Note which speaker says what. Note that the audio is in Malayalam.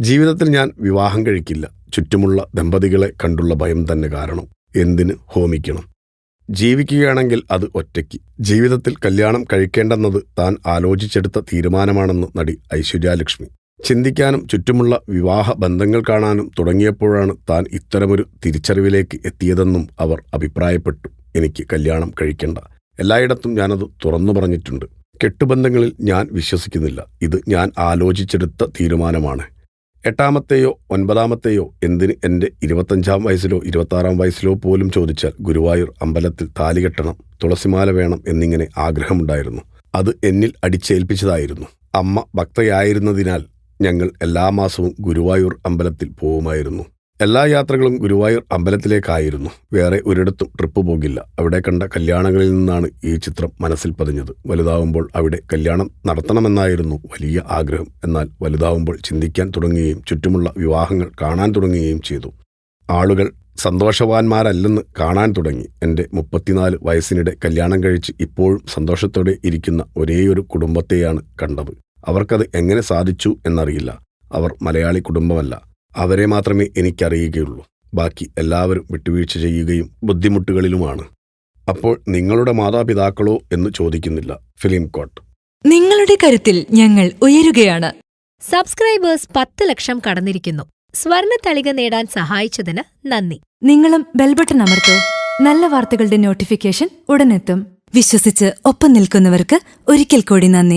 Speaker 1: ജീവിതത്തിൽ ഞാൻ വിവാഹം കഴിക്കില്ല. ചുറ്റുമുള്ള ദമ്പതികളെ കണ്ടുള്ള ഭയം തന്നെ കാരണം എന്തിന് ഹോമിക്കണം? ജീവിക്കുകയാണെങ്കിൽ അത് ഒറ്റയ്ക്ക്. ജീവിതത്തിൽ കല്യാണം കഴിക്കേണ്ടെന്നത് താൻ ആലോചിച്ചെടുത്ത തീരുമാനമാണെന്ന് നടി ഐശ്വര്യാലക്ഷ്മി. ചിന്തിക്കാനും ചുറ്റുമുള്ള വിവാഹ ബന്ധങ്ങൾ കാണാനും തുടങ്ങിയപ്പോഴാണ് താൻ ഇത്തരമൊരു തിരിച്ചറിവിലേക്ക് എത്തിയതെന്നും അവർ അഭിപ്രായപ്പെട്ടു. എനിക്ക് കല്യാണം കഴിക്കേണ്ട. എല്ലായിടത്തും ഞാനത് തുറന്നു പറഞ്ഞിട്ടുണ്ട്. കെട്ടുബന്ധങ്ങളിൽ ഞാൻ വിശ്വസിക്കുന്നില്ല. ഇത് ഞാൻ ആലോചിച്ചെടുത്ത തീരുമാനമാണ്. എട്ടാമത്തെയോ ഒൻപതാമത്തെയോ എന്തിന് എന്റെ ഇരുപത്തഞ്ചാം വയസ്സിലോ ഇരുപത്താറാം വയസ്സിലോ പോലും ചോദിച്ചാൽ ഗുരുവായൂർ അമ്പലത്തിൽ താലി കെട്ടണം തുളസിമാല വേണം എന്നിങ്ങനെ ആഗ്രഹമുണ്ടായിരുന്നു. അത് എന്നിൽ അടിച്ചേൽപ്പിച്ചതായിരുന്നു. അമ്മ ഭക്തയായിരുന്നതിനാൽ ഞങ്ങൾ എല്ലാ മാസവും ഗുരുവായൂർ അമ്പലത്തിൽ പോവുമായിരുന്നു. എല്ലാ യാത്രകളും ഗുരുവായൂർ അമ്പലത്തിലേക്കായിരുന്നു. വേറെ ഒരിടത്തും ട്രിപ്പ് പോകില്ല. അവിടെ കണ്ട കല്യാണങ്ങളിൽ നിന്നാണ് ഈ ചിത്രം മനസ്സിൽ പതിഞ്ഞത്. വലുതാവുമ്പോൾ അവിടെ കല്യാണം നടത്തണമെന്നായിരുന്നു വലിയ ആഗ്രഹം. എന്നാൽ വലുതാവുമ്പോൾ ചിന്തിക്കാൻ തുടങ്ങുകയും ചുറ്റുമുള്ള വിവാഹങ്ങൾ കാണാൻ തുടങ്ങുകയും ചെയ്തു. ആളുകൾ സന്തോഷവാന്മാരല്ലെന്ന് കാണാൻ തുടങ്ങി. എന്റെ മുപ്പത്തിനാല് വയസ്സിനിടെ കല്യാണം കഴിച്ച് ഇപ്പോഴും സന്തോഷത്തോടെ ഇരിക്കുന്ന ഒരേയൊരു കുടുംബത്തെയാണ് കണ്ടത്. അവർക്കത് എങ്ങനെ സാധിച്ചു എന്നറിയില്ല. അവർ മലയാളി കുടുംബമല്ല. അവരെ മാത്രമേ എനിക്കറിയുകയുള്ളൂ. ബാക്കി എല്ലാവരും വിട്ടുവീഴ്ച ചെയ്യുകയും ബുദ്ധിമുട്ടുകളിലുമാണ്. അപ്പോൾ നിങ്ങളുടെ മാതാപിതാക്കളോ എന്ന് ചോദിക്കുന്നില്ല. ഫിലിം കോട്ട്.
Speaker 2: നിങ്ങളുടെ കരുത്തിൽ ഞങ്ങൾ ഉയരുകയാണ്.
Speaker 3: സബ്സ്ക്രൈബേഴ്സ് പത്ത് ലക്ഷം കടന്നിരിക്കുന്നു. സ്വർണ തളിക നേടാൻ സഹായിച്ചതിന് നന്ദി.
Speaker 2: നിങ്ങളും ബെൽബട്ടൺ അമർത്തോ. നല്ല വാർത്തകളുടെ നോട്ടിഫിക്കേഷൻ ഉടനെത്തും. വിശ്വസിച്ച് ഒപ്പം നിൽക്കുന്നവർക്ക് ഒരിക്കൽ കൂടി നന്ദി.